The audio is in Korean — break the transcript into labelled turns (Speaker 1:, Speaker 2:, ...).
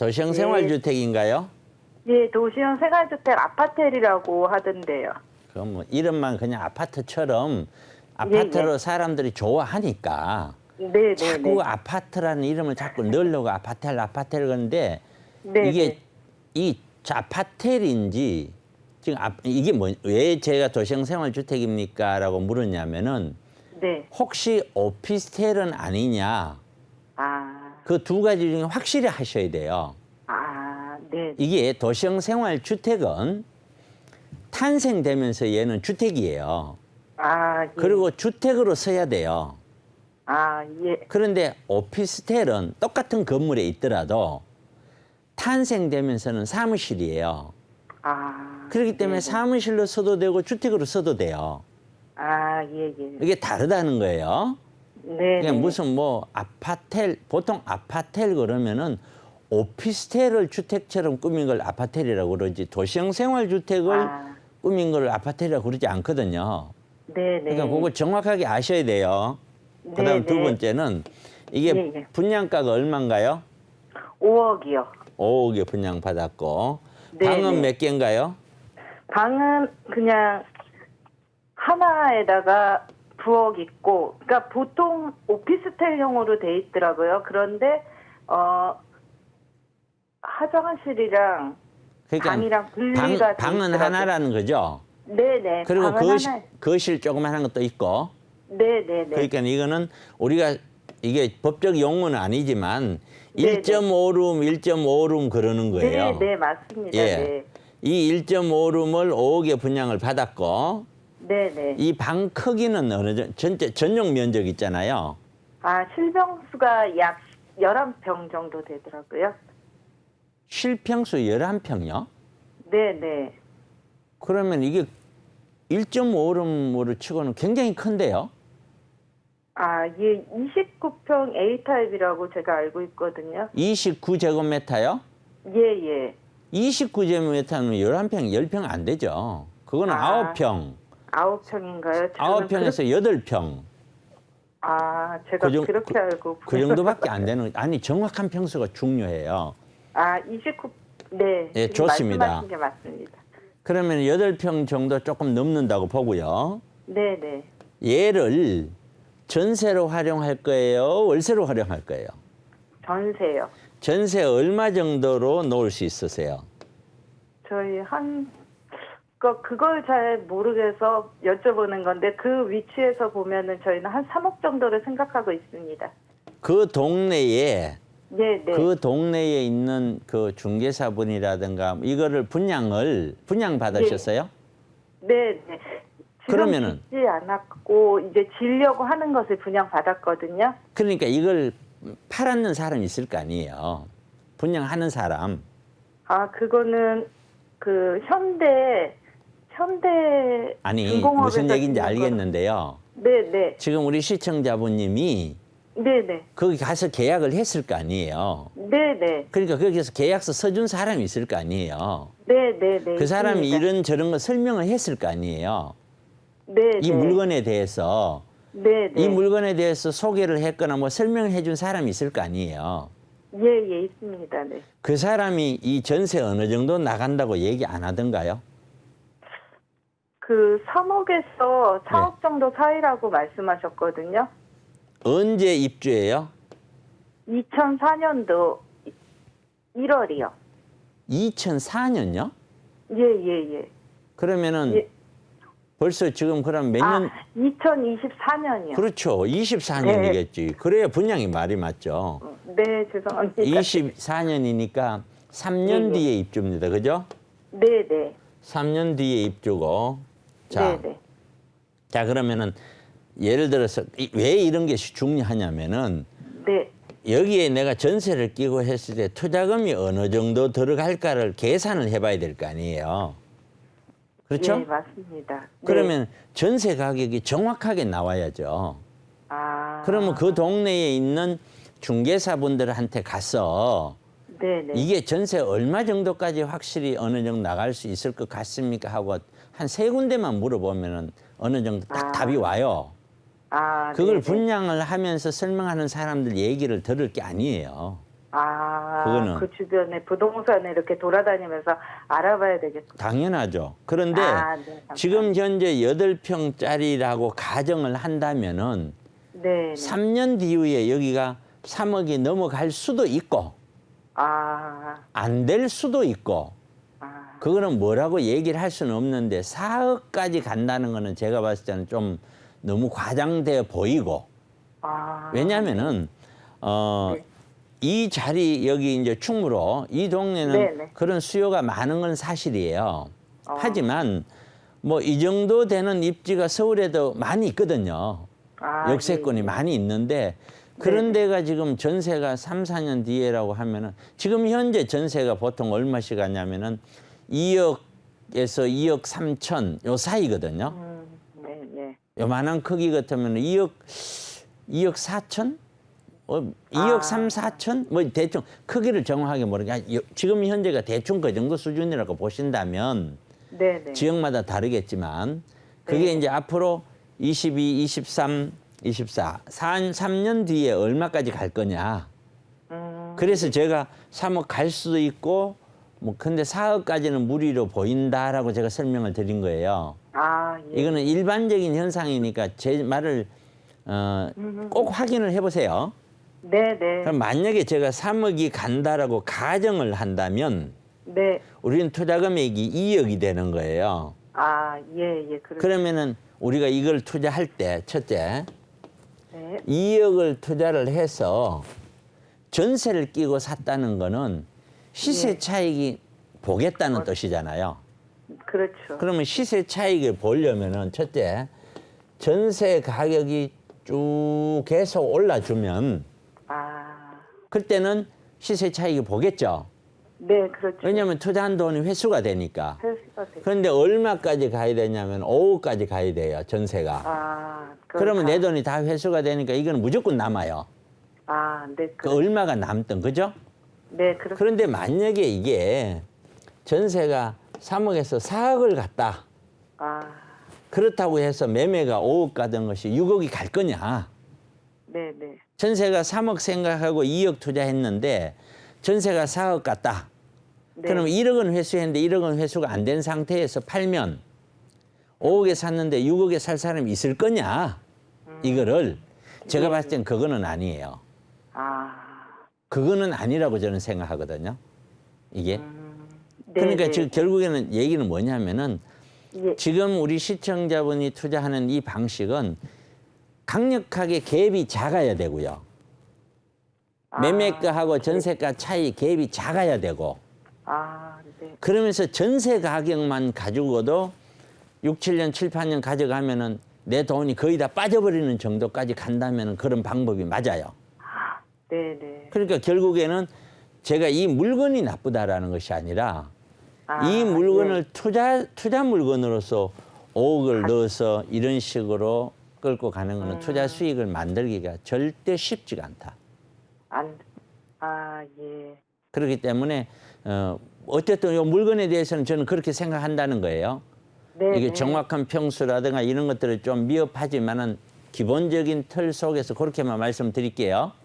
Speaker 1: 도시형 생활주택인가요?
Speaker 2: 예, 도시형 생활주택 아파텔이라고 하던데요.
Speaker 1: 그럼 뭐 이름만 그냥 아파트처럼 아파트로 사람들이 좋아하니까
Speaker 2: 네, 네,
Speaker 1: 자꾸
Speaker 2: 네.
Speaker 1: 아파트라는 이름을 자꾸 넣으려고 아파텔 아파텔 그러는데
Speaker 2: 네,
Speaker 1: 이게
Speaker 2: 네.
Speaker 1: 이 아파텔인지 지금 아, 이게 뭐 왜 제가 도시형 생활주택입니까라고 물었냐면은
Speaker 2: 네.
Speaker 1: 혹시 오피스텔은 아니냐
Speaker 2: 아,
Speaker 1: 그 두 가지 중에 확실히 하셔야 돼요.
Speaker 2: 아, 네.
Speaker 1: 이게 도시형 생활 주택은 탄생되면서 얘는 주택이에요.
Speaker 2: 아, 예.
Speaker 1: 그리고 주택으로 써야 돼요.
Speaker 2: 아, 예.
Speaker 1: 그런데 오피스텔은 똑같은 건물에 있더라도 탄생되면서는 사무실이에요.
Speaker 2: 아.
Speaker 1: 그렇기 때문에
Speaker 2: 네, 네.
Speaker 1: 사무실로 써도 되고 주택으로 써도 돼요.
Speaker 2: 아, 예, 예.
Speaker 1: 이게 다르다는 거예요.
Speaker 2: 네.
Speaker 1: 그냥
Speaker 2: 네.
Speaker 1: 무슨 뭐 아파텔 보통 아파텔 그러면은 오피스텔을 주택처럼 꾸민 걸 아파텔이라고 그러지 도시형 생활주택을
Speaker 2: 아.
Speaker 1: 꾸민 걸 아파텔이라고 그러지 않거든요.
Speaker 2: 네, 네.
Speaker 1: 그러니까 그거 정확하게 아셔야 돼요.
Speaker 2: 네,
Speaker 1: 그다음 두
Speaker 2: 네.
Speaker 1: 번째는 이게
Speaker 2: 예, 예.
Speaker 1: 분양가가 얼마인가요?
Speaker 2: 5억이요.
Speaker 1: 5억에 분양 받았고
Speaker 2: 네,
Speaker 1: 방은
Speaker 2: 네.
Speaker 1: 몇 개인가요?
Speaker 2: 방은 그냥 하나에다가 부엌 있고, 그러니까 보통 오피스텔형으로 돼 있더라고요. 그런데 어 화장실이랑 방이랑 분리가 돼
Speaker 1: 그러니까 방, 은
Speaker 2: 있더라고요.
Speaker 1: 하나라는 거죠.
Speaker 2: 네네.
Speaker 1: 그리고
Speaker 2: 방은
Speaker 1: 거실,
Speaker 2: 하나.
Speaker 1: 거실 조그만 것도 있고
Speaker 2: 네네네.
Speaker 1: 그러니까 이거는 우리가 이게 법적 용어는 아니지만
Speaker 2: 네,
Speaker 1: 1.5룸, 1.5룸 그러는 거예요.
Speaker 2: 네, 네, 맞습니다.
Speaker 1: 예.
Speaker 2: 네.
Speaker 1: 이 1.5룸을 5억에 분양을 받았고
Speaker 2: 네, 네.
Speaker 1: 이 방 크기는 어느 정도 전체 전용 면적 있잖아요.
Speaker 2: 아, 실병수가 약 11평 정도 되더라고요.
Speaker 1: 실평수 11평요?
Speaker 2: 네, 네.
Speaker 1: 그러면 이게 1.5룸으로 치고는 굉장히 큰데요.
Speaker 2: 아, 예, 29평 A타입이라고 제가 알고 있거든요.
Speaker 1: 29제곱미터요?
Speaker 2: 예, 예.
Speaker 1: 29제곱미터는 11평, 10평 안 되죠. 그거는
Speaker 2: 아,
Speaker 1: 9평,
Speaker 2: 9평인가요?
Speaker 1: 9평에서 8평.
Speaker 2: 아, 제가
Speaker 1: 그 정-
Speaker 2: 그, 렇게
Speaker 1: 그-
Speaker 2: 알고.
Speaker 1: 그 정도밖에 안 되는 아니 정확한 평수가 중요해요.
Speaker 2: 아, 29, 네.
Speaker 1: 예,
Speaker 2: 지금
Speaker 1: 좋습니다.
Speaker 2: 말씀하신 게 맞습니다.
Speaker 1: 그러면 8평 정도 조금 넘는다고 보고요.
Speaker 2: 네, 네.
Speaker 1: 얘를 전세로 활용할 거예요, 월세로 활용할 거예요.
Speaker 2: 전세요.
Speaker 1: 전세 얼마 정도로 놓을 수 있으세요?
Speaker 2: 저희 한, 그, 그걸 잘 모르겠어 여쭤보는 건데, 그 위치에서 보면은 저희는 한 3억 정도를 생각하고 있습니다.
Speaker 1: 그 동네에
Speaker 2: 네, 네.
Speaker 1: 그 동네에 있는 그 중개사분이라든가 이거를 분양을 분양 받으셨어요?
Speaker 2: 네, 네. 지금
Speaker 1: 그러면은-
Speaker 2: 짓지 않았고 이제 지려고 하는 것을 분양 받았거든요.
Speaker 1: 그러니까 이걸 팔았는 사람 있을 거 아니에요. 분양하는 사람.
Speaker 2: 아, 그거는 그 현대 현대
Speaker 1: 아니
Speaker 2: 중공업에서
Speaker 1: 무슨 얘기인지 알겠는데요.
Speaker 2: 거- 네, 네.
Speaker 1: 지금 우리 시청자분님이
Speaker 2: 네, 네.
Speaker 1: 거기 가서 계약을 했을 거 아니에요.
Speaker 2: 네, 네.
Speaker 1: 그러니까 거기서 계약서 써준 사람이 있을 거 아니에요.
Speaker 2: 네, 네, 네.
Speaker 1: 그 사람이. 이런 저런 거 설명을 했을 거 아니에요.
Speaker 2: 네,
Speaker 1: 이
Speaker 2: 네.
Speaker 1: 물건에 대해서
Speaker 2: 네, 네.
Speaker 1: 이 물건에 대해서 소개를 했거나 뭐 설명을 해준 사람이 있을 거 아니에요.
Speaker 2: 예, 예, 있습니다. 네.
Speaker 1: 그 사람이 이 전세 어느 정도 나간다고 얘기 안 하던가요?
Speaker 2: 그 3억에서 4억
Speaker 1: 네.
Speaker 2: 정도 사이라고 말씀하셨거든요.
Speaker 1: 언제 입주해요?
Speaker 2: 2004년도 1월이요.
Speaker 1: 2004년요?
Speaker 2: 예, 예, 예.
Speaker 1: 그러면은
Speaker 2: 예.
Speaker 1: 벌써 지금 그럼 몇 년?
Speaker 2: 아, 2024년이요.
Speaker 1: 그렇죠. 24년이겠지. 그래야 분양이 말이 맞죠.
Speaker 2: 네, 죄송합니다.
Speaker 1: 24년이니까 3년
Speaker 2: 네, 네.
Speaker 1: 뒤에 입주입니다. 그죠?
Speaker 2: 네, 네.
Speaker 1: 3년 뒤에 입주고. 자,
Speaker 2: 네, 네.
Speaker 1: 자 그러면은 예를 들어서 이- 왜 이런 게 중요하냐면은
Speaker 2: 네.
Speaker 1: 여기에 내가 전세를 끼고 했을 때 투자금이 어느 정도 들어갈까를 계산을 해봐야 될 거 아니에요. 그렇죠?
Speaker 2: 네, 맞습니다. 네.
Speaker 1: 그러면 전세 가격이 정확하게 나와야죠.
Speaker 2: 아.
Speaker 1: 그러면 그 동네에 있는 중개사분들한테 가서
Speaker 2: 네, 네.
Speaker 1: 이게 전세 얼마 정도까지 확실히 어느 정도 나갈 수 있을 것 같습니까 하고 한 세 군데만 물어보면은 어느 정도 딱
Speaker 2: 아.
Speaker 1: 답이 와요.
Speaker 2: 아,
Speaker 1: 그걸
Speaker 2: 네, 네.
Speaker 1: 분양을 하면서 설명하는 사람들 얘기를 들을 게 아니에요.
Speaker 2: 아, 아,
Speaker 1: 그거는.
Speaker 2: 그 주변에 부동산에 이렇게 돌아다니면서 알아봐야 되겠군요.
Speaker 1: 당연하죠. 그런데
Speaker 2: 아, 네, 감사합니다.
Speaker 1: 지금 현재 여덟 평짜리라고 가정을 한다면은
Speaker 2: 네. 네.
Speaker 1: 3년 뒤후에 여기가 3억이 넘어갈 수도 있고
Speaker 2: 아,
Speaker 1: 안 될 수도 있고
Speaker 2: 아,
Speaker 1: 그거는 뭐라고 얘기를 할 수는 없는데 4억까지 간다는 거는 제가 봤을 때는 좀 너무 과장돼 보이고
Speaker 2: 아.
Speaker 1: 왜냐면은 어,
Speaker 2: 네.
Speaker 1: 이 자리 여기 이제 충무로 이 동네는
Speaker 2: 네네.
Speaker 1: 그런 수요가 많은 건 사실이에요.
Speaker 2: 어.
Speaker 1: 하지만 뭐 이 정도 되는 입지가 서울에도 많이 있거든요.
Speaker 2: 아,
Speaker 1: 역세권이
Speaker 2: 예, 예.
Speaker 1: 많이 있는데 그런. 데가 지금 전세가 3, 4년 뒤에라고 하면은 지금 현재 전세가 보통 얼마씩 하냐면은 2억에서 2억 3천 요 사이거든요.
Speaker 2: 음, 네, 네.
Speaker 1: 요만한 크기 같으면 2억 2억 4천? 어, 2억
Speaker 2: 아.
Speaker 1: 3, 4천? 뭐 대충 크기를 정확하게 모르게 지금 현재가 대충 그 정도 수준이라고 보신다면
Speaker 2: 네, 네.
Speaker 1: 지역마다 다르겠지만 그게
Speaker 2: 네.
Speaker 1: 이제 앞으로 22, 23, 24, 4, 3년 뒤에 얼마까지 갈 거냐.
Speaker 2: 음,
Speaker 1: 그래서 제가 3억 갈 수도 있고 뭐 근데 4억까지는 무리로 보인다라고 제가 설명을 드린 거예요.
Speaker 2: 아, 예.
Speaker 1: 이거는 일반적인 현상이니까 제 말을 어, 꼭 확인을 해보세요.
Speaker 2: 네, 네.
Speaker 1: 그럼 만약에 제가 3억이 간다라고 가정을 한다면
Speaker 2: 네.
Speaker 1: 우리는 투자 금액이 2억이 되는 거예요.
Speaker 2: 아, 예, 예. 그렇
Speaker 1: 그러면은 우리가 이걸 투자할 때 첫째
Speaker 2: 네.
Speaker 1: 2억을 투자를 해서 전세를 끼고 샀다는 거는 시세
Speaker 2: 네.
Speaker 1: 차익이 보겠다는 뜻이잖아요.
Speaker 2: 그렇죠.
Speaker 1: 그러면 시세 차익을 보려면은 첫째 전세 가격이 쭉 계속 올라주면
Speaker 2: 아,
Speaker 1: 그때는 시세 차익이 보겠죠.
Speaker 2: 네, 그렇죠.
Speaker 1: 왜냐하면 투자한 돈이 회수가 되니까.
Speaker 2: 회수가 돼.
Speaker 1: 그런데 얼마까지 가야 되냐면 5억까지 가야 돼요 전세가.
Speaker 2: 아,
Speaker 1: 그러면
Speaker 2: 다-
Speaker 1: 내 돈이 다 회수가 되니까 이거는 무조건 남아요.
Speaker 2: 아, 네,
Speaker 1: 그
Speaker 2: 그,
Speaker 1: 얼마가 남든 그죠?
Speaker 2: 네, 그렇.
Speaker 1: 그런데 만약에 이게 전세가 3억에서 4억을 갔다.
Speaker 2: 아,
Speaker 1: 그렇다고 해서 매매가 5억 가던 것이 6억이 갈 거냐?
Speaker 2: 네, 네.
Speaker 1: 전세가 3억 생각하고 2억 투자했는데 전세가 4억 갔다.
Speaker 2: 네.
Speaker 1: 그럼 1억은 회수했는데 1억은 회수가 안 된 상태에서 팔면 5억에 샀는데 6억에 살 사람이 있을 거냐? 이거를 제가
Speaker 2: 네.
Speaker 1: 봤을 땐 그거는 아니에요.
Speaker 2: 아,
Speaker 1: 그거는 아니라고 저는 생각하거든요. 이게.
Speaker 2: 음, 네,
Speaker 1: 그러니까
Speaker 2: 네.
Speaker 1: 지금 결국에는 얘기는 뭐냐면은
Speaker 2: 예,
Speaker 1: 지금 우리 시청자분이 투자하는 이 방식은 강력하게 갭이 작아야 되고요.
Speaker 2: 아.
Speaker 1: 매매가하고 전세가 차이 갭이 작아야 되고. 그러면서 전세 가격만 가지고도 6, 7년, 7, 8년 가져가면은 내 돈이 거의 다 빠져버리는 정도까지 간다면은 그런 방법이 맞아요.
Speaker 2: 네, 네.
Speaker 1: 그러니까 결국에는 제가 이 물건이 나쁘다라는 것이 아니라
Speaker 2: 아,
Speaker 1: 이 물건을 투자 투자 물건으로서 5억을 넣어서 이런 식으로 끌고 가는
Speaker 2: 음.
Speaker 1: 거는 투자 수익을 만들기가 절대 쉽지가 않다.
Speaker 2: 안, 아, 예.
Speaker 1: 그렇기 때문에 어 어쨌든 이 물건에 대해서는 저는 그렇게 생각한다는 거예요.
Speaker 2: 네,
Speaker 1: 이게
Speaker 2: 네.
Speaker 1: 정확한 평수라든가 이런 것들을 좀 미흡하지만은 기본적인 틀 속에서 그렇게만 말씀드릴게요.